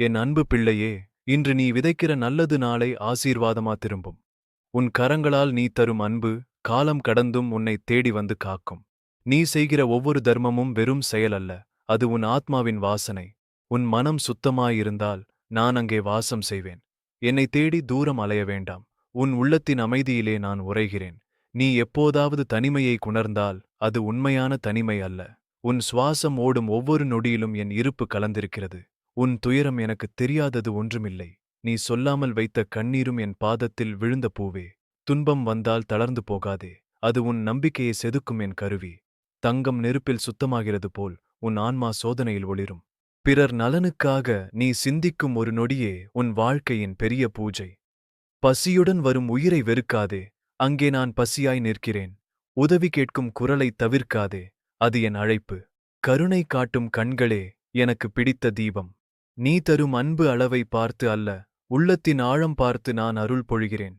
என் அன்பு பிள்ளையே இன்று நீ விதைக்கிற நல்லது நாளை ஆசீர்வாதமா திரும்பும். உன் கரங்களால் நீ தரும் அன்பு காலம் கடந்தும் உன்னை தேடி வந்து காக்கும். நீ செய்கிற ஒவ்வொரு தர்மமும் வெறும் செயல் அல்ல அது உன் ஆத்மாவின் வாசனை. உன் மனம் சுத்தமாயிருந்தால் நான் அங்கே வாசம் செய்வேன். என்னை தேடி தூரம் அலைய வேண்டாம் உன் உள்ளத்தின் அமைதியிலே நான் உரைகிறேன் நீ எப்போதாவது தனிமையை குணர்ந்தால் அது உண்மையான தனிமை அல்ல. உன் சுவாசம் ஓடும் ஒவ்வொரு நொடியிலும் என் இருப்பு கலந்திருக்கிறது. உன் துயரம் எனக்குத் தெரியாதது ஒன்றுமில்லை. நீ சொல்லாமல் வைத்த கண்ணீரும் என் பாதத்தில் விழுந்த பூவே. துன்பம் வந்தால் தளர்ந்து போகாதே. அது உன் நம்பிக்கையை செதுக்கும் என் கருவி. தங்கம் நெருப்பில் சுத்தமாகிறது போல் உன் ஆன்மா சோதனையில் ஒளிரும். பிறர் நலனுக்காக நீ சிந்திக்கும் ஒரு நொடியே உன் வாழ்க்கையின் பெரிய பூஜை. பசியுடன் வரும் உயிரை வெறுக்காதே. அங்கே நான் பசியாய் நிற்கிறேன். உதவி கேட்கும் குரலைத் தவிர்க்காதே. அது என் அழைப்பு. கருணை காட்டும் கண்களே எனக்கு பிடித்த தீபம். நீ தரும் அன்பு அளவை பார்த்து அல்ல உள்ளத்தின் ஆழம் பார்த்து நான் அருள் பொழிகிறேன்.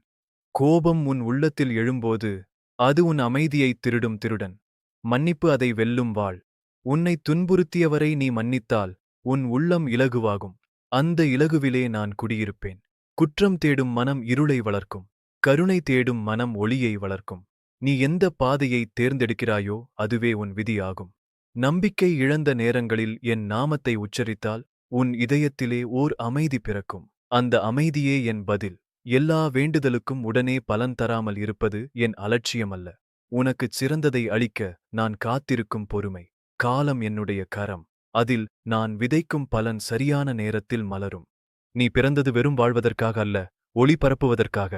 கோபம் உன் உள்ளத்தில் எழும்போது அது உன் அமைதியைத் திருடும் திருடன். மன்னிப்பு அதை வெல்லும் வாழ். உன்னை துன்புறுத்தியவரை நீ மன்னித்தால் உன் உள்ளம் இலகுவாகும். அந்த இலகுவிலே நான் குடியிருப்பேன். குற்றம் தேடும் மனம் இருளை வளர்க்கும். கருணை தேடும் மனம் ஒளியை வளர்க்கும். நீ எந்த பாதையை தேர்ந்தெடுக்கிறாயோ அதுவே உன் விதியாகும். நம்பிக்கை இழந்த நேரங்களில் என் நாமத்தை உச்சரித்தால் உன் இதயத்திலே ஓர் அமைதி பிறக்கும். அந்த அமைதியே என் பதில். எல்லா வேண்டுதலுக்கும் உடனே பலன் தராமல் இருப்பது என் அலட்சியமல்ல. உனக்குச் சிறந்ததை அளிக்க நான் காத்திருக்கும் பொறுமை. காலம் என்னுடைய கரம். அதில் நான் விதைக்கும் பலன் சரியான நேரத்தில் மலரும். நீ பிறந்தது வெறும் வாழ்வதற்காக அல்ல ஒளி பரப்புவதற்காக.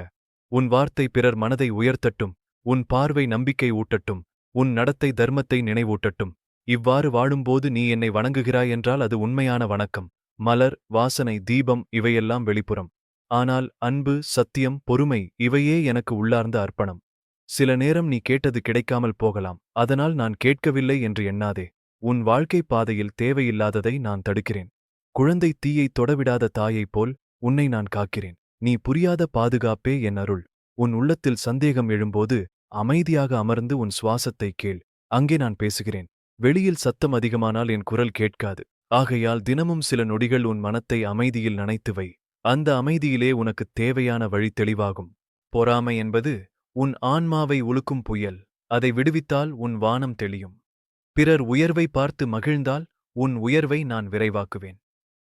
உன் வார்த்தை பிறர் மனதை உயர்த்தட்டும். உன் பார்வை நம்பிக்கை ஊட்டட்டும். உன் நடத்தை தர்மத்தை நினைவூட்டட்டும். இவ்வாறு வாழும்போது நீ என்னை வணங்குகிறாய் என்றால் அது உண்மையான வணக்கம். மலர் வாசனை தீபம் இவையெல்லாம் வெளிப்புறம். ஆனால் அன்பு சத்தியம் பொறுமை இவையே எனக்கு உள்ளார்ந்த அர்ப்பணம். சில நேரம் நீ கேட்டது கிடைக்காமல் போகலாம். அதனால் நான் கேட்கவில்லை என்று எண்ணாதே. உன் வாழ்க்கை பாதையில் தேவையில்லாததை நான் தடுக்கிறேன். குழந்தை தீயை தொடவிடாத தாயைப் போல் உன்னை நான் காக்கிறேன். நீ புரியாத பாதுகாப்பே என் அருள். உன் உள்ளத்தில் சந்தேகம் எழும்போது அமைதியாக அமர்ந்து உன் சுவாசத்தை கேள். அங்கே நான் பேசுகிறேன். வெளியில் சத்தம் அதிகமானால் என் குரல் கேட்காது. ஆகையால் தினமும் சில நொடிகள் உன் மனத்தை அமைதியில் நனைத்து வை. அந்த அமைதியிலே உனக்குத் தேவையான வழி தெளிவாகும். பொறாமை என்பது உன் ஆன்மாவை உலுக்கும் புயல். அதை விடுவித்தால் உன் வானம் தெளியும். பிறர் உயர்வை பார்த்து மகிழ்ந்தால் உன் உயர்வை நான் விரைவாக்குவேன்.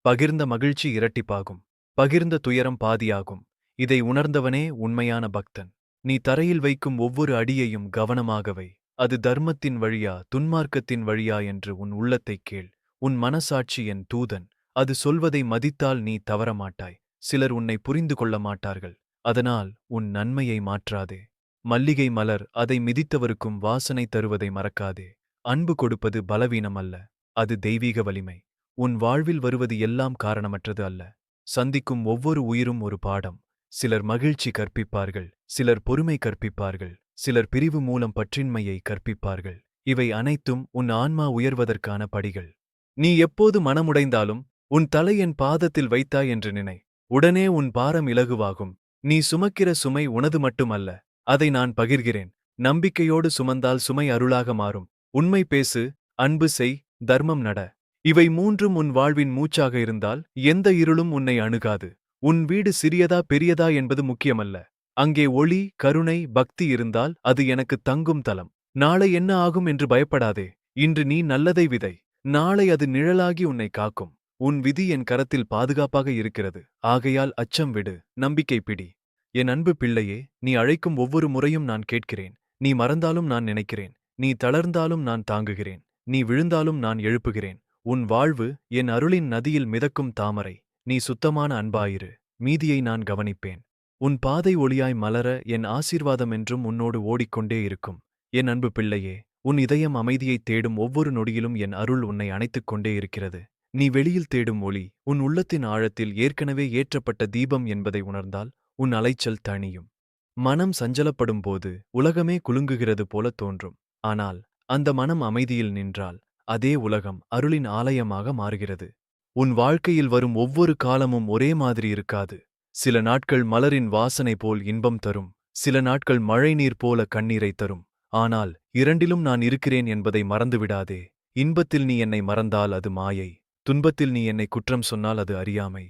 பகிர்ந்த மகிழ்ச்சி இரட்டிப்பாகும். பகிர்ந்த துயரம் பாதியாகும். இதை உணர்ந்தவனே உண்மையான பக்தன். நீ தரையில் வைக்கும் ஒவ்வொரு அடியையும் கவனமாகவை அது தர்மத்தின் வழியா துன்மார்க்கத்தின் வழியா என்று உன் உள்ளத்தைக் கேள். உன் மனசாட்சி என் தூதன். அது சொல்வதை மதித்தால் நீ தவறமாட்டாய். சிலர் உன்னை புரிந்து கொள்ள மாட்டார்கள். அதனால் உன் நன்மையை மாற்றாதே. மல்லிகை மலர் அதை மிதித்தவருக்கும் வாசனை தருவதை மறக்காதே. அன்பு கொடுப்பது பலவீனம் அல்ல. அது தெய்வீக வலிமை. உன் வாழ்வில் வருவது எல்லாம் காரணமற்றது அல்ல. சந்திக்கும் ஒவ்வொரு உயிரும் ஒரு பாடம். சிலர் மகிழ்ச்சி கற்பிப்பார்கள். சிலர் பொறுமை கற்பிப்பார்கள். சிலர் பிரிவு மூலம் பற்றின்மையை கற்பிப்பார்கள். இவை அனைத்தும் உன் ஆன்மா உயர்வதற்கான படிகள். நீ எப்போது மனமுடைந்தாலும் உன் தலை என் பாதத்தில் வைத்தாய் என்று நினை. உடனே உன் பாரம் இலகுவாகும். நீ சுமக்கிற சுமை உனது மட்டுமல்ல. அதை நான் பகிர்கிறேன். நம்பிக்கையோடு சுமந்தால் சுமை அருளாக மாறும். உண்மை பேசு அன்பு செய் தர்மம் நட. இவை மூன்றும் உன் வாழ்வின் மூச்சாக இருந்தால் எந்த இருளும் உன்னை அணுகாது. உன் வீடு சிறியதா பெரியதா என்பது முக்கியமல்ல. அங்கே ஒளி கருணை பக்தி இருந்தால் அது எனக்கு தங்கும் தலம். நாளை என்ன ஆகும் என்று பயப்படாதே. இன்று நீ நல்லதை விதை. நாளை அது நிழலாகி உன்னை காக்கும். உன் விதி என் கரத்தில் பாதுகாப்பாக இருக்கிறது. ஆகையால் அச்சம் விடு. நம்பிக்கை பிடி. என் அன்பு பிள்ளையே நீ அழைக்கும் ஒவ்வொரு முறையும் நான் கேட்கிறேன். நீ மறந்தாலும் நான் நினைக்கிறேன். நீ தளர்ந்தாலும் நான் தாங்குகிறேன். நீ விழுந்தாலும் நான் எழுப்புகிறேன். உன் வாழ்வு என் அருளின் நதியில் மிதக்கும் தாமரை. நீ சுத்தமான அன்பாயிரு. மீதியை நான் கவனிப்பேன். உன் பாதை ஒளியாய் மலர என் ஆசீர்வாதம் என்றும் உன்னோடு ஓடிக்கொண்டே இருக்கும். என் அன்பு பிள்ளையே உன் இதயம் அமைதியைத் தேடும் ஒவ்வொரு நொடியிலும் என் அருள் உன்னை அணைத்துக் கொண்டே இருக்கிறது. நீ வெளியில் தேடும் ஒளி உன் உள்ளத்தின் ஆழத்தில் ஏற்கனவே ஏற்றப்பட்ட தீபம் என்பதை உணர்ந்தால் உன் அலைச்சல் தணியும். மனம் சஞ்சலப்படும் போது உலகமே குலுங்குகிறது போல தோன்றும். ஆனால் அந்த மனம் அமைதியில் நின்றால் அதே உலகம் அருளின் ஆலயமாக மாறுகிறது. உன் வாழ்க்கையில் வரும் ஒவ்வொரு காலமும் ஒரே மாதிரி இருக்காது. சில நாட்கள் மலரின் வாசனை போல் இன்பம் தரும் சில நாட்கள் மழைநீர் போல கண்ணீரை தரும். ஆனால் இரண்டிலும் நான் இருக்கிறேன் என்பதை மறந்துவிடாதே. இன்பத்தில் நீ என்னை மறந்தால் அது மாயை. துன்பத்தில் நீ என்னை குற்றம் சொன்னால் அது அறியாமை.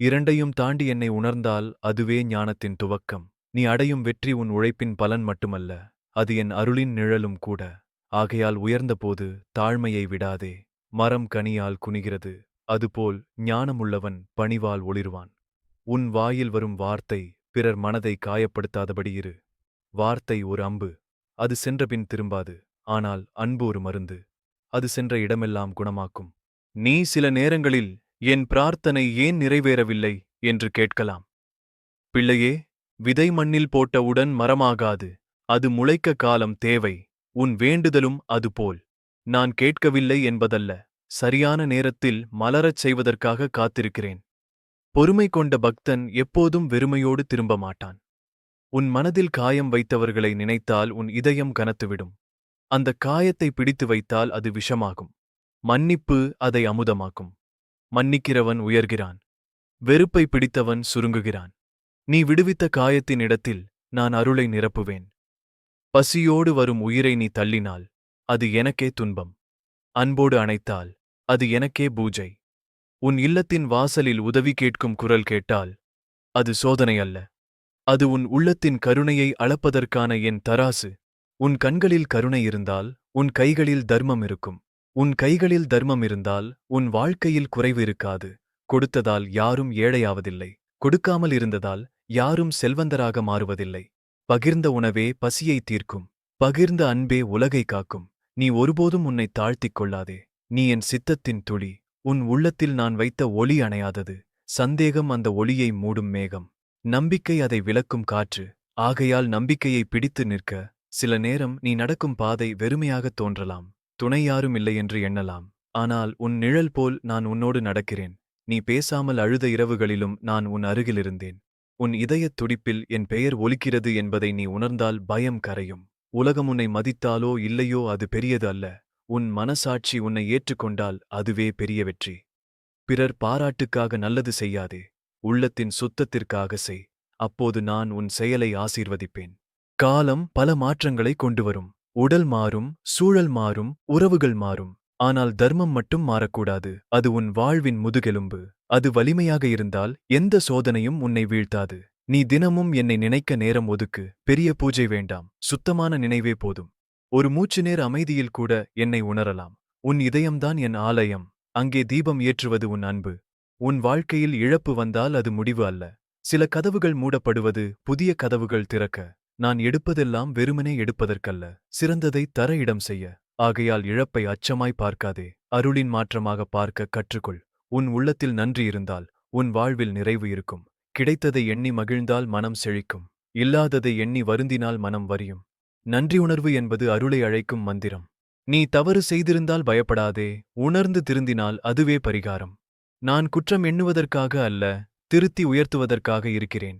இரண்டையும் தாண்டி என்னை உணர்ந்தால் அதுவே ஞானத்தின் துவக்கம். நீ அடையும் வெற்றி உன் உழைப்பின் பலன் மட்டுமல்ல அது என் அருளின் நிழலும் கூட. ஆகையால் உயர்ந்தபோது தாழ்மையை விடாதே. மரம் கனியால் குனிகிறது அதுபோல் ஞானமுள்ளவன் பணிவால் ஒளிர்வான். உன் வாயில் வரும் வார்த்தை பிறர் மனதை காயப்படுத்தாதபடி இரு. வார்த்தை ஒரு அம்பு அது சென்றபின் திரும்பாது ஆனால் அன்பு ஒரு மருந்து அது சென்ற இடமெல்லாம் குணமாக்கும். நீ சில நேரங்களில் என் பிரார்த்தனை ஏன் நிறைவேறவில்லை என்று கேட்கலாம். பிள்ளையே விதை மண்ணில் போட்டவுடன் மரமாகாது அது முளைக்க காலம் தேவை உன் வேண்டுதலும் அதுபோல் நான் கேட்கவில்லை என்பதல்ல சரியான நேரத்தில் மலரச் செய்வதற்காக காத்திருக்கிறேன். பொறுமை கொண்ட பக்தன் எப்போதும் வெறுமையோடு திரும்ப மாட்டான். உன் மனதில் காயம் வைத்தவர்களை நினைத்தால் உன் இதயம் கனத்துவிடும். அந்த காயத்தை பிடித்து வைத்தால் அது விஷமாகும். மன்னிப்பு அதை அமுதமாக்கும். மன்னிக்கிறவன் உயர்கிறான். வெறுப்பை பிடித்தவன் சுருங்குகிறான். நீ விடுவித்த காயத்தின் இடத்தில் நான் அருளை நிரப்புவேன். பசியோடு வரும் உயிரை நீ தள்ளினால் அது எனக்கே துன்பம். அன்போடு அணைத்தால் அது எனக்கே பூஜை. உன் இல்லத்தின் வாசலில் உதவி கேட்கும் குரல் கேட்டால் அது சோதனை அல்ல. அது உன் உள்ளத்தின் கருணையை அளப்பதற்கான என் தராசு. உன் கண்களில் கருணை இருந்தால் உன் கைகளில் தர்மம் இருக்கும். உன் கைகளில் தர்மம் இருந்தால் உன் வாழ்க்கையில் குறைவு இருக்காது. கொடுத்ததால் யாரும் ஏழையாவதில்லை. கொடுக்காமல் இருந்ததால் யாரும் செல்வந்தராக மாறுவதில்லை. பகிர்ந்த உணவே பசியை தீர்க்கும். பகிர்ந்த அன்பே உலகை காக்கும். நீ ஒருபோதும் உன்னை தாழ்த்திக் கொள்ளாதே. நீ என் சித்தத்தின் துளி. உன் உள்ளத்தில் நான் வைத்த ஒளி அணையாதது. சந்தேகம் அந்த ஒளியை மூடும் மேகம். நம்பிக்கை அதை விளக்கும் காற்று. ஆகையால் நம்பிக்கையை பிடித்து நிற்க. சில நேரம் நீ நடக்கும் பாதை வெறுமையாகத் தோன்றலாம். துணை யாரும் இல்லை என்று எண்ணலாம். ஆனால் உன் நிழல் போல் நான் உன்னோடு நடக்கிறேன். நீ பேசாமல் அழுத இரவுகளிலும் நான் உன் அருகிலிருந்தேன். உன் இதயத் துடிப்பில் என் பெயர் ஒலிக்கிறது என்பதை நீ உணர்ந்தால் பயம் கரையும். உலகம் உன்னை மதித்தாலோ இல்லையோ அது பெரியது அல்ல. உன் மனசாட்சி உன்னை ஏற்றுக்கொண்டால் அதுவே பெரிய வெற்றி. பிறர் பாராட்டுக்காக நல்லது செய்யாதே உள்ளத்தின் சுத்தத்திற்காக செய். அப்போது நான் உன் செயலை ஆசீர்வதிப்பேன். காலம் பல மாற்றங்களை கொண்டு வரும் உடல் மாறும் சூழல் மாறும் உறவுகள் மாறும். ஆனால் தர்மம் மட்டும் மாறக்கூடாது. அது உன் வாழ்வின் முதுகெலும்பு. அது வலிமையாக இருந்தால் எந்த சோதனையும் உன்னை வீழ்த்தாது. நீ தினமும் என்னை நினைக்க நேரம் ஒதுக்கு. பெரிய பூஜை வேண்டாம். சுத்தமான நினைவே போதும். ஒரு மூச்சு நேர் அமைதியில் கூட என்னை உணரலாம். உன் இதயம்தான் என் ஆலயம். அங்கே தீபம் ஏற்றுவது உன் அன்பு. உன் வாழ்க்கையில் இழப்பு வந்தால் அது முடிவு அல்ல. சில கதவுகள் மூடப்படுவது புதிய கதவுகள் திறக்க. நான் எடுப்பதெல்லாம் வெறுமனே எடுப்பதற்கல்ல. சிறந்ததை தர இடம் செய்ய. ஆகையால் இழப்பை அச்சமாய் பார்க்காதே. அருளின் மாற்றமாக பார்க்க கற்றுக்கொள். உன் உள்ளத்தில் நன்றி இருந்தால் உன் வாழ்வில் நிறைவு இருக்கும். கிடைத்ததை எண்ணி மகிழ்ந்தால் மனம் செழிக்கும். இல்லாததை எண்ணி வருந்தினால் மனம் வரியும். நன்றியுணர்வு என்பது அருளை அழைக்கும் மந்திரம். நீ தவறு செய்திருந்தால் பயப்படாதே உணர்ந்து திருந்தினால் அதுவே பரிகாரம். நான் குற்றம் எண்ணுவதற்காக அல்ல திருத்தி உயர்த்துவதற்காக இருக்கிறேன்.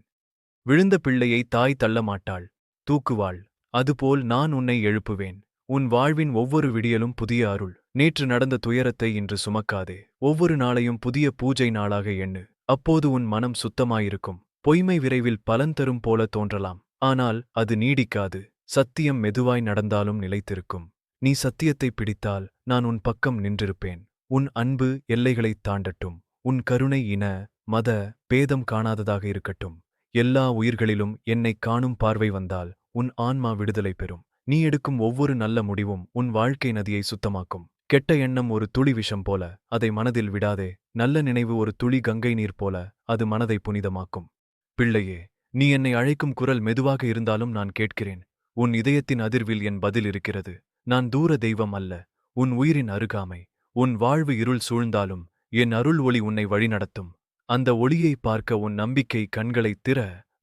விழுந்த பிள்ளையை தாய் தள்ளமாட்டாள் தூக்குவாள். அதுபோல் நான் உன்னை எழுப்புவேன். உன் வாழ்வின் ஒவ்வொரு விடியலும் புதிய அருள். நேற்று நடந்த துயரத்தை இன்று சுமக்காதே. ஒவ்வொரு நாளையும் புதிய பூஜை நாளாக எண்ணு. அப்போது உன் மனம் சுத்தமாயிருக்கும். பொய்மை விரைவில் பலன் தரும் போல தோன்றலாம். ஆனால் அது நீடிக்காது. சத்தியம் மெதுவாய் நடந்தாலும் நிலைத்திருக்கும். நீ சத்தியத்தை பிடித்தால் நான் உன் பக்கம் நின்றிருப்பேன். உன் அன்பு எல்லைகளைத் தாண்டட்டும். உன் கருணை இன மத பேதம் காணாததாக இருக்கட்டும். எல்லா உயிர்களிலும் என்னைக் காணும் பார்வை வந்தால் உன் ஆன்மா விடுதலை பெறும். நீ எடுக்கும் ஒவ்வொரு நல்ல முடிவும் உன் வாழ்க்கை நதியை சுத்தமாக்கும். கெட்ட எண்ணம் ஒரு துளி விஷம் போல அதை மனதில் விடாதே. நல்ல நினைவு ஒரு துளி கங்கை நீர் போல அது மனதை புனிதமாக்கும். பிள்ளையே நீ என்னை அழைக்கும் குரல் மெதுவாக இருந்தாலும் நான் கேட்கிறேன். உன் இதயத்தின் அதிர்வில் என் பதில் இருக்கிறது. நான் தூர தெய்வம் அல்ல. உன் உயிரின் அருகாமை. உன் வாழ்வு இருள் சூழ்ந்தாலும் என் அருள் ஒளி உன்னை வழிநடத்தும். அந்த ஒளியை பார்க்க உன் நம்பிக்கை கண்களைத் திற.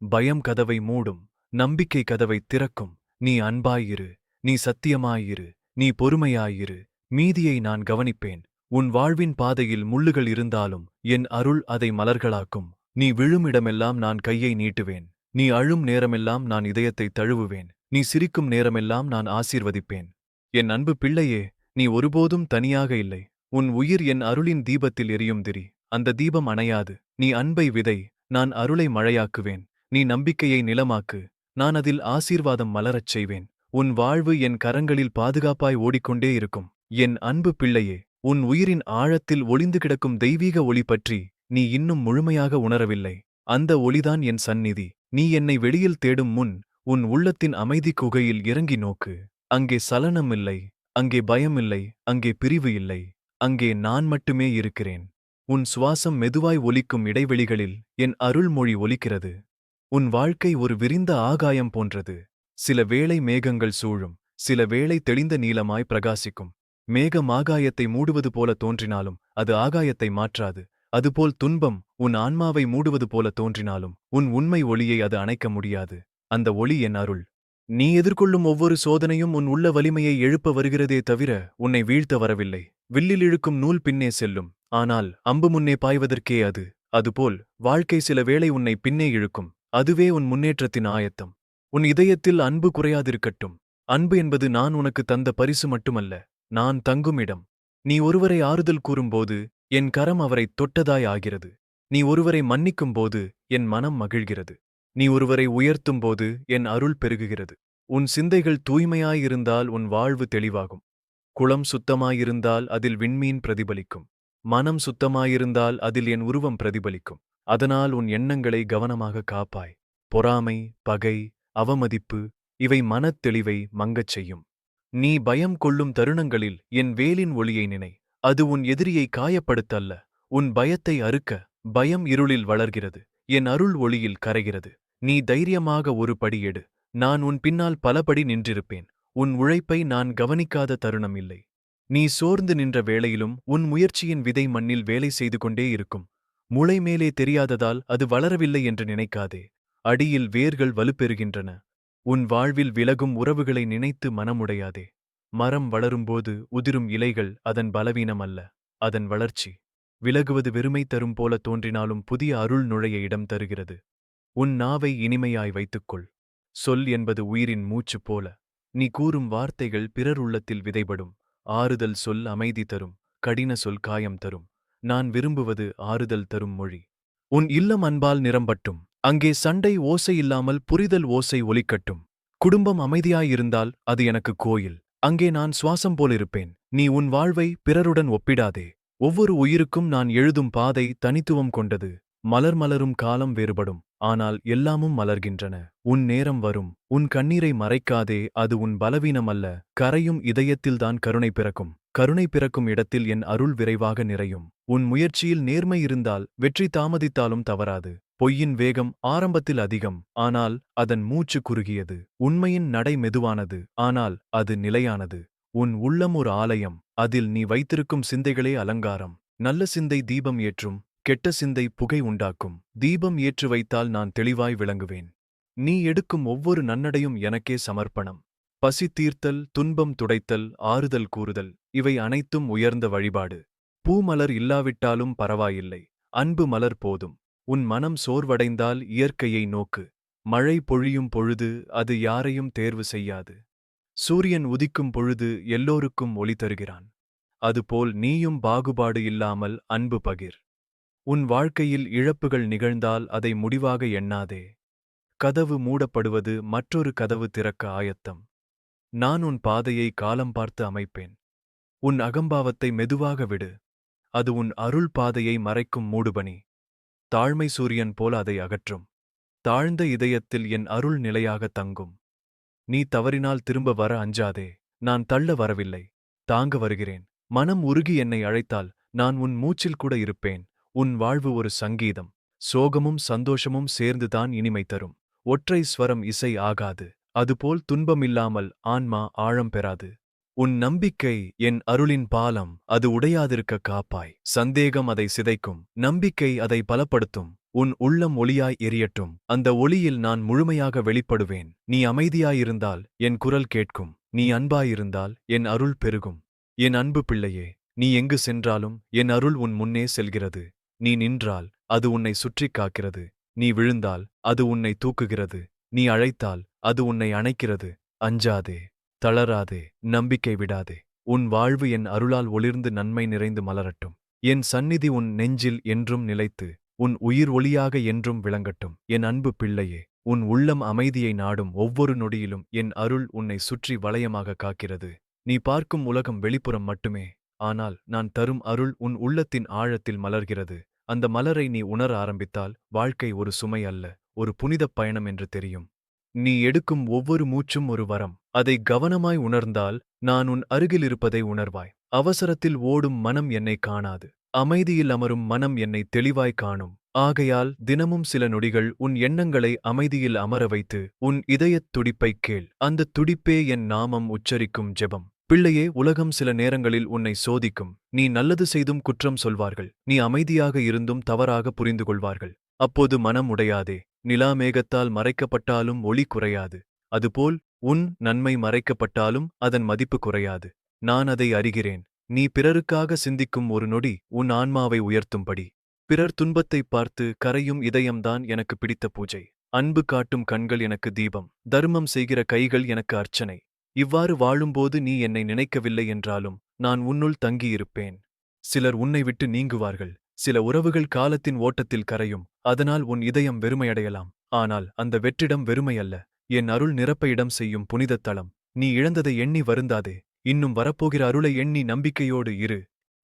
பயம் கதவை மூடும். நம்பிக்கை கதவை திறக்கும். நீ அன்பாயிரு. நீ சத்தியமாயிரு. நீ பொறுமையாயிரு. மீதியை நான் கவனிப்பேன். உன் வாழ்வின் பாதையில் முள்ளுகள் இருந்தாலும் என் அருள் அதை மலர்களாக்கும். நீ விழும் இடமெல்லாம் நான் கையை நீட்டுவேன். நீ அழும் நேரமெல்லாம் நான் இதயத்தை தழுவுவேன். நீ சிரிக்கும் நேரமெல்லாம் நான் ஆசீர்வதிப்பேன். என் அன்பு பிள்ளையே நீ ஒருபோதும் தனியாக இல்லை. உன் உயிர் என் அருளின் தீபத்தில் எரியும் திரி. அந்த தீபம் அணையாது. நீ அன்பை விதை. நான் அருளை மழையாக்குவேன். நீ நம்பிக்கையை நிலமாக்கு. நான் அதில் ஆசீர்வாதம் மலரச் செய்வேன். உன் வாழ்வு என் கரங்களில் பாதுகாப்பாய் ஓடிக்கொண்டே இருக்கும். என் அன்பு பிள்ளையே உன் உயிரின் ஆழத்தில் ஒளிந்து கிடக்கும் தெய்வீக ஒளி பற்றி நீ இன்னும் முழுமையாக உணரவில்லை. அந்த ஒளிதான் என் சந்நிதி. நீ என்னை வெளியில் தேடும் முன் உன் உள்ளத்தின் அமைதி குகையில் இறங்கி நோக்கு. அங்கே சலனம் இல்லை அங்கே பயம் இல்லை அங்கே பிரிவு இல்லை அங்கே நான் மட்டுமே இருக்கிறேன். உன் சுவாசம் மெதுவாய் ஒலிக்கும் இடைவெளிகளில் என் அருள்மொழி ஒலிக்கிறது. உன் வாழ்க்கை ஒரு விரிந்த ஆகாயம் போன்றது. சில வேளை மேகங்கள் சூழும் சில வேளை தெளிந்த நீளமாய் பிரகாசிக்கும். மேகம் ஆகாயத்தை மூடுவது போல தோன்றினாலும் அது ஆகாயத்தை மாற்றாது. அதுபோல் துன்பம் உன் ஆன்மாவை மூடுவது போல தோன்றினாலும் உன் உண்மை ஒளியை அது அணைக்க முடியாது. அந்த ஒளி என் அருள். நீ எதிர்கொள்ளும் ஒவ்வொரு சோதனையும் உன் உள்ள வலிமையை எழுப்ப வருகிறதே தவிர உன்னை வீழ்த்த வரவில்லை. வில்லில் இழுக்கும் நூல் பின்னே செல்லும். ஆனால் அம்பு முன்னே பாய்வதற்கே அது. அதுபோல் வாழ்க்கை சில வேளை உன்னை பின்னே இழுக்கும். அதுவே உன் முன்னேற்றத்தின் ஆயத்தம். உன் இதயத்தில் அன்பு குறையாதிருக்கட்டும். அன்பு என்பது நான் உனக்கு தந்த பரிசு மட்டுமல்ல நான் தங்கும் இடம். நீ ஒருவரை ஆறுதல் கூறும்போது என் கரம் அவரை தொட்டதாய் ஆகிறது. நீ ஒருவரை மன்னிக்கும்போது என் மனம் மகிழ்கிறது. நீ ஒருவரை உயர்த்தும்போது என் அருள் பெருகுகிறது. உன் சிந்தைகள் தூய்மையாயிருந்தால் உன் வாழ்வு தெளிவாகும். குளம் சுத்தமாயிருந்தால் அதில் விண்மீன் பிரதிபலிக்கும். மனம் சுத்தமாயிருந்தால் அதில் என் உருவம் பிரதிபலிக்கும். அதனால் உன் எண்ணங்களை கவனமாக காப்பாய். பொறாமை பகை அவமதிப்பு இவை மனத் தெளிவை மங்கச் செய்யும். நீ பயம் கொள்ளும் தருணங்களில் என் வேலின் ஒளியை நினை. அது உன் எதிரியை காயப்படுத்தல்ல. உன் பயத்தை அறுக்க. பயம் இருளில் வளர்கிறது. என் அருள் ஒளியில் கரைகிறது. நீ தைரியமாக ஒரு படியெடு நான் உன் பின்னால் பலபடி நின்றிருப்பேன். உன் உழைப்பை நான் கவனிக்காத தருணம் இல்லை. நீ சோர்ந்து நின்ற வேளையிலும் உன் முயற்சியின் விதை மண்ணில் வேலை செய்து கொண்டே இருக்கும். முளை மேலே தெரியாததால் அது வளரவில்லை என்று நினைக்காதே. அடியில் வேர்கள் வலுப்பெறுகின்றன. உன் வாழ்வில் விலகும் உறவுகளை நினைத்து மனமுடையாதே. மரம் வளரும்போது உதிரும் இலைகள் அதன் பலவீனம் அல்ல. அதன் வளர்ச்சி. விலகுவது வெறுமை தரும் போல தோன்றினாலும் புதிய அருள் நுழைய இடம் தருகிறது. உன் நாவை இனிமையாய் வைத்துக்கொள். சொல் என்பது உயிரின் மூச்சு போல. நீ கூறும் வார்த்தைகள் பிறர் உள்ளத்தில் விதைபடும். ஆறுதல் சொல் அமைதி தரும். கடின சொல் காயம் தரும். நான் விரும்புவது ஆறுதல் தரும் மொழி. உன் இல்லம் அன்பால் நிரம்பட்டும் அங்கே சண்டை ஓசை இல்லாமல் புரிதல் ஓசை ஒலிக்கட்டும். குடும்பம் அமைதியாயிருந்தால் அது எனக்கு கோயில். அங்கே நான் சுவாசம் போலிருப்பேன் நீ உன் வாழ்வை பிறருடன் ஒப்பிடாதே. ஒவ்வொரு உயிருக்கும் நான் எழுதும் பாதை தனித்துவம் கொண்டது. மலர் மலரும் காலம் வேறுபடும். ஆனால் எல்லாமும் மலர்கின்றன. உன் நேரம் வரும். உன் கண்ணீரை மறைக்காதே. அது உன் பலவீனம் அல்ல. கரையும் இதயத்தில்தான் கருணை பிறக்கும். கருணை பிறக்கும் இடத்தில் என் அருள் விரைவாக நிறையும். உன் முயற்சியில் நேர்மை இருந்தால் வெற்றி தாமதித்தாலும் தவறாது. பொய்யின் வேகம் ஆரம்பத்தில் அதிகம். ஆனால் அதன் மூச்சு குறுகியது. உண்மையின் நடை மெதுவானது. ஆனால் அது நிலையானது. உன் உள்ளம் ஒரு ஆலயம். அதில் நீ வைத்திருக்கும் சிந்தைகளே அலங்காரம். நல்ல சிந்தை தீபம் ஏற்றும். கெட்ட சிந்தை புகை உண்டாக்கும். தீபம் ஏற்று வைத்தால் நான் தெளிவாய் விளங்குவேன். நீ எடுக்கும் ஒவ்வொரு நன்னடையும் எனக்கே சமர்ப்பணம். பசி தீர்த்தல் துன்பம் துடைத்தல் ஆறுதல் கூறுதல் இவை அனைத்தும் உயர்ந்த வழிபாடு. பூமலர் இல்லாவிட்டாலும் பரவாயில்லை. அன்பு மலர் போதும். உன் மனம் சோர்வடைந்தால் இயற்கையை நோக்கு. மழை பொழியும் பொழுது அது யாரையும் தேர்வு செய்யாது. சூரியன் உதிக்கும் பொழுது எல்லோருக்கும் ஒளி தருகிறான். அதுபோல் நீயும் பாகுபாடு இல்லாமல் அன்பு பகிர். உன் வாழ்க்கையில் இழப்புகள் நிகழ்ந்தால் அதை முடிவாக எண்ணாதே. கதவு மூடப்படுவது மற்றொரு கதவு திறக்க ஆயத்தம். நான் உன் பாதையை காலம் பார்த்து அமைப்பேன். உன் அகம்பாவத்தை மெதுவாக விடு. அது உன் அருள் பாதையை மறைக்கும் மூடுபனி. தாழ்மை சூரியன் போல அதை அகற்றும். தாழ்ந்த இதயத்தில் என் அருள் நிலையாக தங்கும். நீ தவறினால் திரும்ப வர அஞ்சாதே. நான் தள்ள வரவில்லை. தாங்க வருகிறேன். மனம் உருகி என்னை அழைத்தால் நான் உன் மூச்சில் கூட இருப்பேன். உன் வாழ்வு ஒரு சங்கீதம். சோகமும் சந்தோஷமும் சேர்ந்துதான் இனிமை தரும். ஒற்றை ஸ்வரம் இசை ஆகாது. அதுபோல் துன்பமில்லாமல் ஆன்மா ஆழம் பெறாது. உன் நம்பிக்கை என் அருளின் பாலம். அது உடையாதிருக்க காப்பாய். சந்தேகம் அதை சிதைக்கும். நம்பிக்கை அதை பலப்படுத்தும். உன் உள்ளம் ஒளியாய் எரியட்டும். அந்த ஒளியில் நான் முழுமையாக வெளிப்படுவேன். நீ அமைதியாயிருந்தால் என் குரல் கேட்கும். நீ அன்பாயிருந்தால் என் அருள் பெருகும். என் அன்பு பிள்ளையே நீ எங்கு சென்றாலும் என் அருள் உன் முன்னே செல்கிறது. நீ நின்றால் அது உன்னை சுற்றிக் காக்கிறது. நீ விழுந்தால் அது உன்னை தூக்குகிறது. நீ அழைத்தால் அது உன்னை அணைக்கிறது. அஞ்சாதே தளராதே நம்பிக்கை விடாதே. உன் வாழ்வு என் அருளால் ஒளிர்ந்து நன்மை நிறைந்து மலரட்டும். என் சந்நிதி உன் நெஞ்சில் என்றும் நிலைத்து உன் உயிர் ஒளியாக என்றும் விளங்கட்டும். என் அன்பு பிள்ளையே உன் உள்ளம் அமைதியை நாடும் ஒவ்வொரு நொடியிலும் என் அருள் உன்னை சுற்றி வளையமாக காக்கிறது. நீ பார்க்கும் உலகம் வெளிப்புறம் மட்டுமே. ஆனால் நான் தரும் அருள் உன் உள்ளத்தின் ஆழத்தில் மலர்கிறது. அந்த மலரை நீ உணர ஆரம்பித்தால் வாழ்க்கை ஒரு சுமை அல்ல ஒரு புனிதப் பயணம் என்று தெரியும். நீ எடுக்கும் ஒவ்வொரு மூச்சும் ஒரு வரம். அதை கவனமாய் உணர்ந்தால் நான் உன் அருகில் இருப்பதை உணர்வாய். அவசரத்தில் ஓடும் மனம் என்னை காணாது. அமைதியில் அமரும் மனம் என்னை தெளிவாய் காணும். ஆகையால் தினமும் சில நொடிகள் உன் எண்ணங்களை அமைதியில் அமர வைத்து உன் இதயத் துடிப்பைக் கேள். அந்த துடிப்பே என் நாமம் உச்சரிக்கும் ஜெபம். பிள்ளையே உலகம் சில நேரங்களில் உன்னை சோதிக்கும். நீ நல்லது செய்தும் குற்றம் சொல்வார்கள். நீ அமைதியாக இருந்தும் தவறாக புரிந்து கொள்வார்கள். அப்போது மனம் உடையாதே. நிலா மேகத்தால் மறைக்கப்பட்டாலும் ஒளி குறையாது. அதுபோல் உன் நன்மை மறைக்கப்பட்டாலும் அதன் மதிப்பு குறையாது. நான் அதை அறிகிறேன். நீ பிறருக்காக சிந்திக்கும் ஒரு நொடி உன் ஆன்மாவை உயர்த்தும்படி. பிறர் துன்பத்தைப் பார்த்து கரையும் இதயம்தான் எனக்கு பிடித்த பூஜை. அன்பு காட்டும் கண்கள் எனக்கு தீபம். தர்மம் செய்கிற கைகள் எனக்கு அர்ச்சனை. இவ்வாறு வாழும்போது நீ என்னை நினைக்கவில்லை என்றாலும் நான் உன்னுள் தங்கியிருப்பேன். சிலர் உன்னை விட்டு நீங்குவார்கள். சில உறவுகள் காலத்தின் ஓட்டத்தில் கரையும். அதனால் உன் இதயம் வெறுமையடையலாம். ஆனால் அந்த வெற்றிடம் வெறுமையல்ல. என் அருள் நிரப்ப இடம் செய்யும் புனிதத் தளம் நீ இழந்ததை எண்ணி வருந்தாதே. இன்னும் வரப்போகிற அருளை எண்ணி நம்பிக்கையோடு இரு.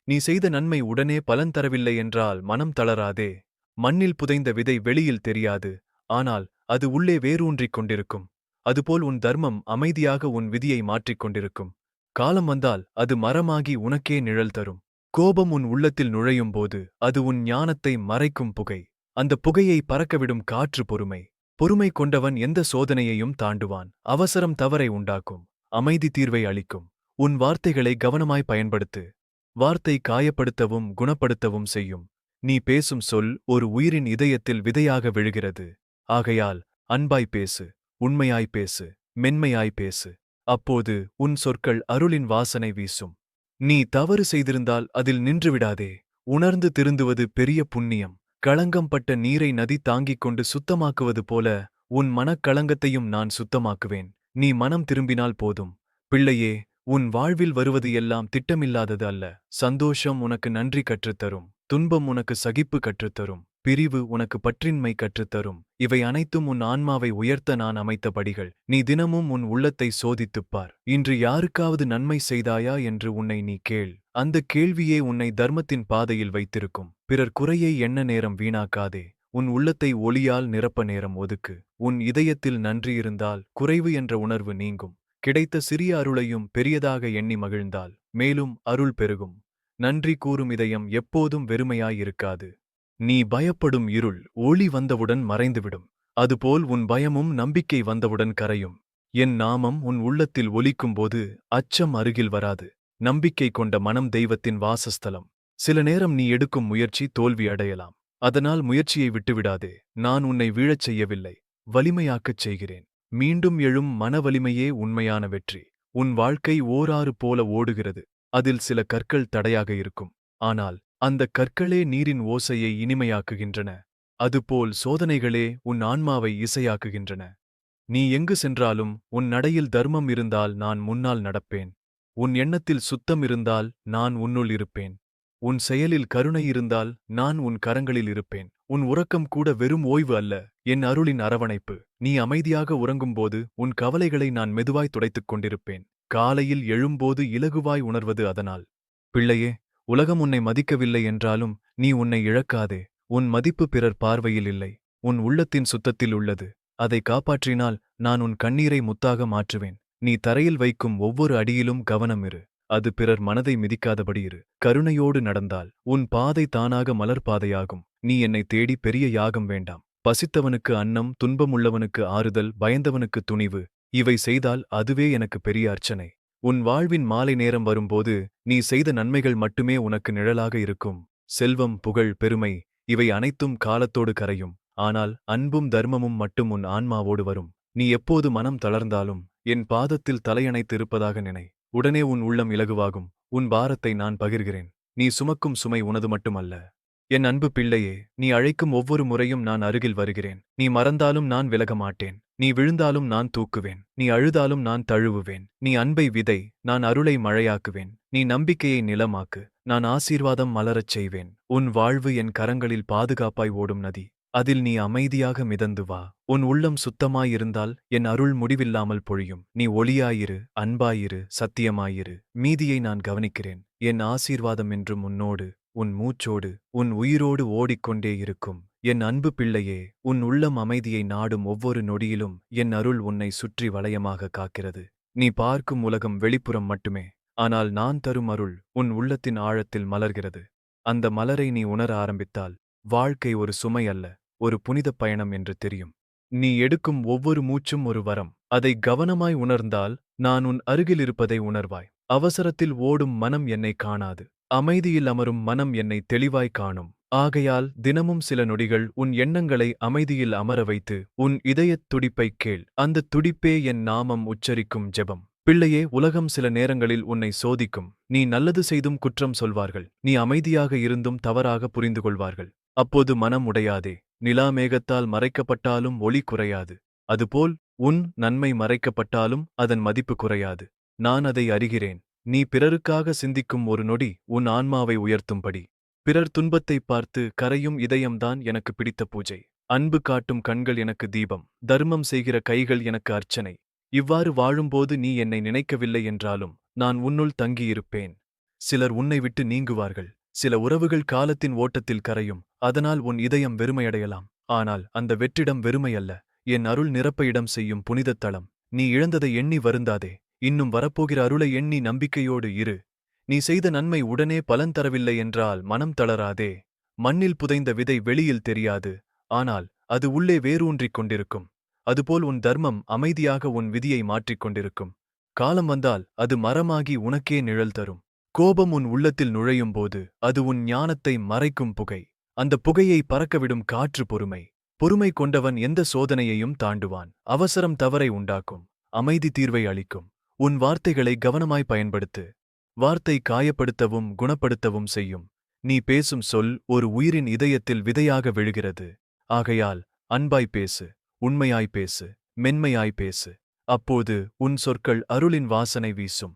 நீ செய்த நன்மை உடனே பலன் தரவில்லை என்றால் மனம் தளராதே. மண்ணில் புதைந்த விதை வெளியில் தெரியாது. ஆனால் அது உள்ளே வேரூன்றிக் கொண்டிருக்கும். அதுபோல் உன் தர்மம் அமைதியாக உன் விதியை மாற்றிக் கொண்டிருக்கும். காலம் வந்தால் அது மரமாகி உனக்கே நிழல் தரும். கோபம் உன் உள்ளத்தில் நுழையும் போது அது உன் ஞானத்தை மறைக்கும் புகை. அந்த புகையை பறக்கவிடும் காற்று பொறுமை. பொறுமை கொண்டவன் எந்த சோதனையையும் தாண்டுவான். அவசரம் தவறை உண்டாக்கும். அமைதி தீர்வை அளிக்கும். உன் வார்த்தைகளை கவனமாய் பயன்படுத்து. வார்த்தை காயப்படுத்தவும் குணப்படுத்தவும் செய்யும். நீ பேசும் சொல் ஒரு உயிரின் இதயத்தில் விதையாக விழுகிறது. ஆகையால் அன்பாய் பேசு. உண்மையாய் பேசு மென்மையாய் பேசு. அப்போது உன் சொற்கள் அருளின் வாசனை வீசும். நீ தவறு செய்திருந்தால் அதில் நின்றுவிடாதே. உணர்ந்து திருந்துவது பெரிய புண்ணியம். களங்கம்பட்ட நீரை நதி தாங்கிக் கொண்டு சுத்தமாக்குவது போல உன் மனக்களங்கத்தையும் நான் சுத்தமாக்குவேன். நீ மனம் திரும்பினால் போதும். பிள்ளையே உன் வாழ்வில் வருவது எல்லாம் திட்டமில்லாதது அல்ல. சந்தோஷம் உனக்கு நன்றி கற்றுத்தரும். துன்பம் உனக்கு சகிப்பு கற்றுத்தரும். பிரிவு உனக்கு பற்றின்மை கற்றுத்தரும். இவை அனைத்தும் உன் ஆன்மாவை உயர்த்த நான் அமைத்த படிகள். நீ தினமும் உன் உள்ளத்தை சோதித்துப் பார் இன்று யாருக்காவது நன்மை செய்தாயா என்று உன்னை நீ கேள். அந்த கேள்வியே உன்னை தர்மத்தின் பாதையில் வைத்திருக்கும். பிறர் குறையை எண்ண நேரம் வீணாக்காதே. உன் உள்ளத்தை ஒளியால் நிரப்ப நேரம் ஒதுக்கு. உன் இதயத்தில் நன்றி இருந்தால் குறைவு என்ற உணர்வு நீங்கும். கிடைத்த சிறிய அருளையும் பெரியதாக எண்ணி மகிழ்ந்தால் மேலும் அருள் பெருகும். நன்றி கூறும் இதயம் எப்போதும் வெறுமையாயிருக்காது நீ பயப்படும் இருள் ஒளி வந்தவுடன் மறைந்துவிடும். அதுபோல் உன் பயமும் நம்பிக்கை வந்தவுடன் கரையும். என் நாமம் உன் உள்ளத்தில் ஒலிக்கும்போது அச்சம் அருகில் வராது. நம்பிக்கை கொண்ட மனம் தெய்வத்தின் வாசஸ்தலம். சில நேரம் நீ எடுக்கும் முயற்சி தோல்வி அடையலாம். அதனால் முயற்சியை விட்டுவிடாதே. நான் உன்னை வீழச் செய்யவில்லை. வலிமையாக்கச் செய்கிறேன். மீண்டும் எழும் மன வலிமையே உண்மையான வெற்றி. உன் வாழ்க்கை ஓராறு போல ஓடுகிறது. அதில் சில கற்கள் தடையாக இருக்கும். ஆனால் அந்த கற்களே நீரின் ஓசையை இனிமையாக்குகின்றன. அதுபோல் சோதனைகளே உன் ஆன்மாவை இசையாக்குகின்றன. நீ எங்கு சென்றாலும் உன் நடையில் தர்மம் இருந்தால் நான் முன்னால் நடப்பேன். உன் எண்ணத்தில் சுத்தம் இருந்தால் நான் உன்னுள் இருப்பேன். உன் செயலில் கருணை இருந்தால் நான் உன் கரங்களில் இருப்பேன். உன் உறக்கம் கூட வெறும் ஓய்வு அல்ல என் அருளின் அரவணைப்பு. நீ அமைதியாக உறங்கும்போது உன் கவலைகளை நான் மெதுவாய் துடைத்துக் கொண்டிருப்பேன். காலையில் எழும்போது இலகுவாய் உணர்வது அதனால். பிள்ளையே உலகம் உன்னை மதிக்கவில்லை என்றாலும் நீ உன்னை இழக்காதே. உன் மதிப்பு பிறர் பார்வையில் இல்லை. உன் உள்ளத்தின் சுத்தத்தில் உள்ளது. அதை காப்பாற்றினால் நான் உன் கண்ணீரை முத்தாக மாற்றுவேன். நீ தரையில் வைக்கும் ஒவ்வொரு அடியிலும் கவனம் இரு. அது பிறர் மனதை மிதிக்காதபடி இரு. கருணையோடு நடந்தால் உன் பாதை தானாக மலர் பாதையாகும் நீ என்னை தேடி பெரிய யாகம் வேண்டாம். பசித்தவனுக்கு அன்னம் துன்பமுள்ளவனுக்கு ஆறுதல் பயந்தவனுக்கு துணிவு இவை செய்தால் அதுவே எனக்கு பெரிய அர்ச்சனை. உன் வாழ்வின் மாலை நேரம் வரும்போது நீ செய்த நன்மைகள் மட்டுமே உனக்கு நிழலாக இருக்கும். செல்வம் புகழ் பெருமை இவை அனைத்தும் காலத்தோடு கரையும். ஆனால் அன்பும் தர்மமும் மட்டும் உன் ஆன்மாவோடு வரும். நீ எப்போது மனம் தளர்ந்தாலும் என் பாதத்தில் தலையணைத்து இருப்பதாக நினை. உடனே உன் உள்ளம் இலகுவாகும். உன் பாரத்தை நான் பகிர்கிறேன். நீ சுமக்கும் சுமை உனது மட்டுமல்ல. என் அன்பு பிள்ளையே நீ அழைக்கும் ஒவ்வொரு முறையும் நான் அருகில் வருகிறேன். நீ மறந்தாலும் நான் விலக மாட்டேன் நீ விழுந்தாலும் நான் தூக்குவேன். நீ அழுதாலும் நான் தழுவுவேன். நீ அன்பை விதை நான் அருளை மழையாக்குவேன். நீ நம்பிக்கையை நிலமாக்கு நான் ஆசீர்வாதம் மலரச் செய்வேன். உன் வாழ்வு என் கரங்களில் பாதுகாப்பாய் ஓடும் நதி. அதில் நீ அமைதியாக மிதந்து வா. உன் உள்ளம் சுத்தமாயிருந்தால் என் அருள் முடிவில்லாமல் பொழியும். நீ ஒளியாயிரு அன்பாயிரு சத்தியமாயிரு. மீதியை நான் கவனிக்கிறேன். என் ஆசீர்வாதம் என்றும் உன்னோடு உன் மூச்சோடு உன் உயிரோடு ஓடிக்கொண்டே இருக்கும். என் அன்பு பிள்ளையே உன் உள்ளம் அமைதியை நாடும் ஒவ்வொரு நொடியிலும் என் அருள் உன்னை சுற்றி வளையமாக காக்கிறது. நீ பார்க்கும் உலகம் வெளிப்புறம் மட்டுமே ஆனால் நான் தரும் அருள் உன் உள்ளத்தின் ஆழத்தில் மலர்கிறது. அந்த மலரை நீ உணர ஆரம்பித்தால் வாழ்க்கை ஒரு சுமை அல்ல ஒரு புனிதப் பயணம் என்று தெரியும். நீ எடுக்கும் ஒவ்வொரு மூச்சும் ஒரு வரம். அதை கவனமாய் உணர்ந்தால் நான் உன் அருகில் இருப்பதை உணர்வாய். அவசரத்தில் ஓடும் மனம் என்னை காணாது. அமைதியில் அமரும் மனம் என்னை தெளிவாய் காணும். ஆகையால் தினமும் சில நொடிகள் உன் எண்ணங்களை அமைதியில் அமர வைத்து உன் இதயத் துடிப்பைக் கேள். அந்த துடிப்பே என் நாமம் உச்சரிக்கும் ஜெபம். பிள்ளையே உலகம் சில நேரங்களில் உன்னை சோதிக்கும். நீ நல்லது செய்தும் குற்றம் சொல்வார்கள். நீ அமைதியாக இருந்தும் தவறாக புரிந்து கொள்வார்கள். அப்போது மனம் உடையாதே. நிலா மேகத்தால் மறைக்கப்பட்டாலும் ஒளி குறையாது. அதுபோல் உன் நன்மை மறைக்கப்பட்டாலும் அதன் மதிப்பு குறையாது. நான் அதை அறிகிறேன். நீ பிறருக்காக சிந்திக்கும் ஒரு நொடி உன் ஆன்மாவை உயர்த்தும்படி. பிறர் துன்பத்தைப் பார்த்து கரையும் இதயம்தான் எனக்கு பிடித்த பூஜை. அன்பு காட்டும் கண்கள் எனக்கு தீபம். தர்மம் செய்கிற கைகள் எனக்கு அர்ச்சனை. இவ்வாறு வாழும்போது நீ என்னை நினைக்கவில்லை என்றாலும் நான் உன்னுள் தங்கியிருப்பேன். சிலர் உன்னை விட்டு நீங்குவார்கள். சில உறவுகள் காலத்தின் ஓட்டத்தில் கரையும். அதனால் உன் இதயம் வெறுமையடையலாம். ஆனால் அந்த வெற்றிடம் வெறுமையல்ல. என் அருள் நிரப்ப இடம் செய்யும் புனிதத்தளம் நீ இழந்ததை எண்ணி வருந்தாதே. இன்னும் வரப்போகிற அருளை எண்ணி நம்பிக்கையோடு இரு. நீ செய்த நன்மை உடனே பலன் தரவில்லை என்றால் மனம் தளராதே. மண்ணில் புதைந்த விதை வெளியில் தெரியாது. ஆனால் அது உள்ளே வேரூன்றிக் கொண்டிருக்கும். அதுபோல் உன் தர்மம் அமைதியாக உன் விதியை மாற்றிக் கொண்டிருக்கும். காலம் வந்தால் அது மரமாகி உனக்கே நிழல் தரும். கோபம் உன் உள்ளத்தில் நுழையும் போது அது உன் ஞானத்தை மறைக்கும் புகை. அந்த புகையை பறக்கவிடும் காற்று பொறுமை. பொறுமை கொண்டவன் எந்த சோதனையையும் தாண்டுவான். அவசரம் தவறை உண்டாக்கும். அமைதி தீர்வை அளிக்கும். உன் வார்த்தைகளை கவனமாய் பயன்படுத்து. வார்த்தை காயப்படுத்தவும் குணப்படுத்தவும் செய்யும். நீ பேசும் சொல் ஒரு உயிரின் இதயத்தில் விதையாக விழுகிறது. ஆகையால் அன்பாய் பேசு உண்மையாய் பேசு மென்மையாய் பேசு. அப்போது உன் சொற்கள் அருளின் வாசனை வீசும்.